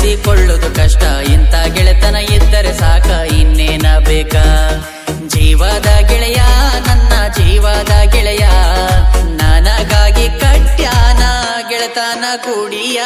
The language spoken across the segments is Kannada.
ಉಳಿಸಿಕೊಳ್ಳುವುದು ಕಷ್ಟ. ಇಂಥ ಗೆಳೆತನ ಇದ್ದರೆ ಸಾಕ, ಇನ್ನೇನ ಬೇಕಾ? ಜೀವದ ಗೆಳೆಯ, ನನ್ನ ಜೀವದ ಗೆಳೆಯ. ನನಗಾಗಿ ಕಟ್ಯಾನ ಗೆಳೆತನ ಕೂಡಿಯ.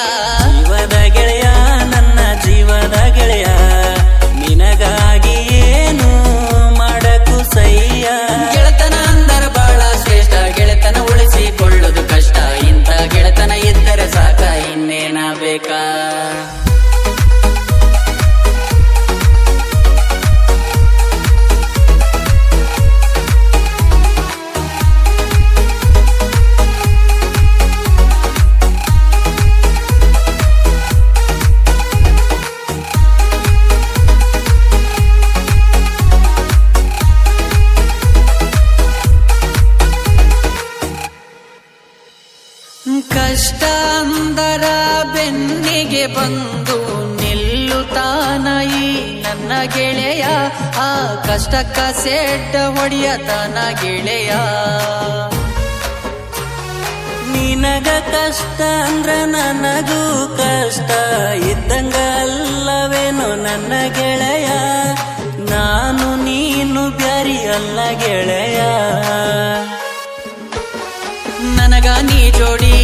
ಕಷ್ಟ ಅಂದರ ಬೆನ್ನಿಗೆ ಬಂದು ನಿಲ್ಲುತ್ತಾನ ನನ್ನ ಗೆಳೆಯ. ಆ ಕಷ್ಟಕ್ಕ ಸೆಡ್ಡ ಹೊಡೆಯತಾನ ಗೆಳೆಯ. ನಿನಗ ಕಷ್ಟ ಅಂದ್ರ ನನಗೂ ಕಷ್ಟ. ಇದ್ದಂಗ ಅಲ್ಲವೇನೋ ನನ್ನ ಗೆಳೆಯ. ನಾನು ನೀನು ಬ್ಯಾರಿ ಅಲ್ಲ ಗೆಳೆಯ. ನೀ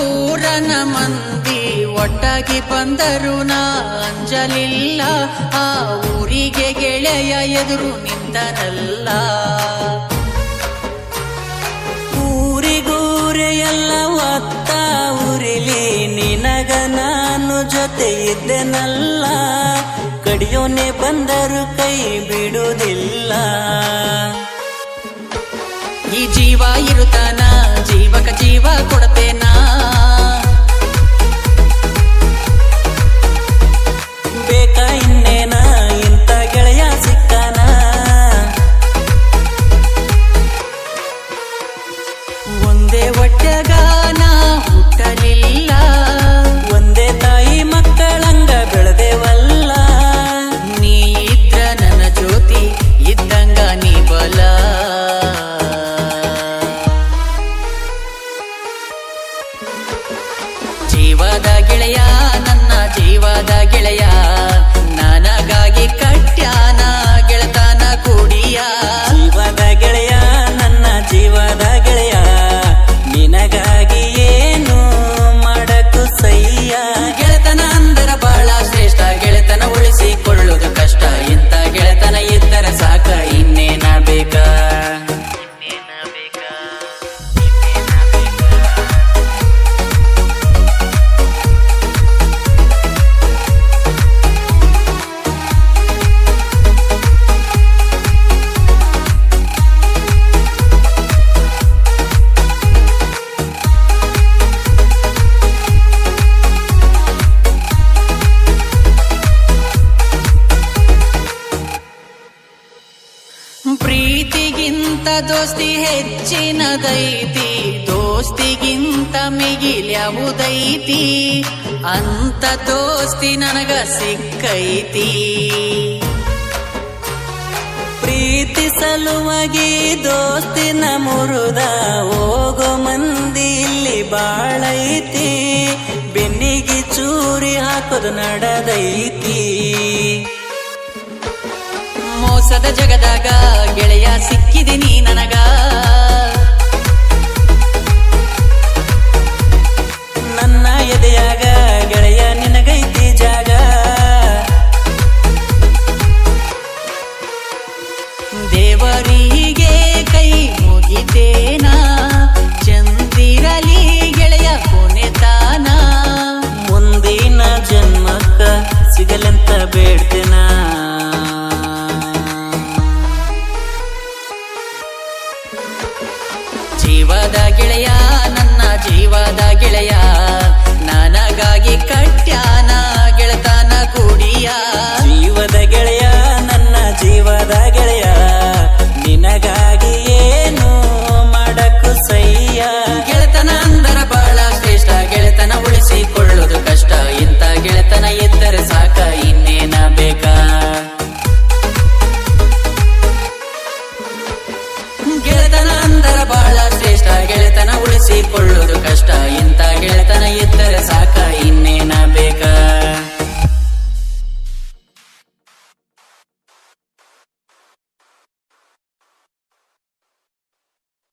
ಊರನ ಮಂದಿ ಒಟ್ಟಾಗಿ ಬಂದರು ನಾ ಅಂಜಲಿಲ್ಲ. ಆ ಊರಿಗೆ ಗೆಳೆಯ ಎದುರು ನಿಂತನಲ್ಲ. ಊರಿಗೂರೆಯಲ್ಲ ಒತ್ತ ಊರಿಲಿ ನಿನಗ ನಾನು ಜೊತೆ ಇದ್ದೆನಲ್ಲ. ಕಡಿಯೋನೆ ಬಂದರು ಕೈ ಬಿಡುವುದಿಲ್ಲ. ಈ ಜೀವ ಇರುತ್ತಾನ, ಜೀವಕ ಜೀವ ಕೊಡತೇನ ಜೀವದ ಗೆಳೆಯ ನನ್ನ ಜೀವದ ಗೆಳೆಯ. ದೋಸ್ತಿ ಹೆಚ್ಚಿನದೈತಿ, ದೋಸ್ತಿಗಿಂತ ಮಿಗಿಲ್ಯಾವುದೈತಿ? ಅಂತ ದೋಸ್ತಿ ನನಗ ಸಿಕ್ಕೈತಿ. ಪ್ರೀತಿ ಸಲುವಾಗಿ ದೋಸ್ತಿನ ಮುರುದ ಹೋಗೋ ಮಂದಿ ಇಲ್ಲಿ ಬಾಳೈತಿ, ಬೆನ್ನಿಗೆ ಚೂರಿ ಹಾಕೋದು ನಡದೈತಿ. ಮೋಸದ ಜಗದಾಗ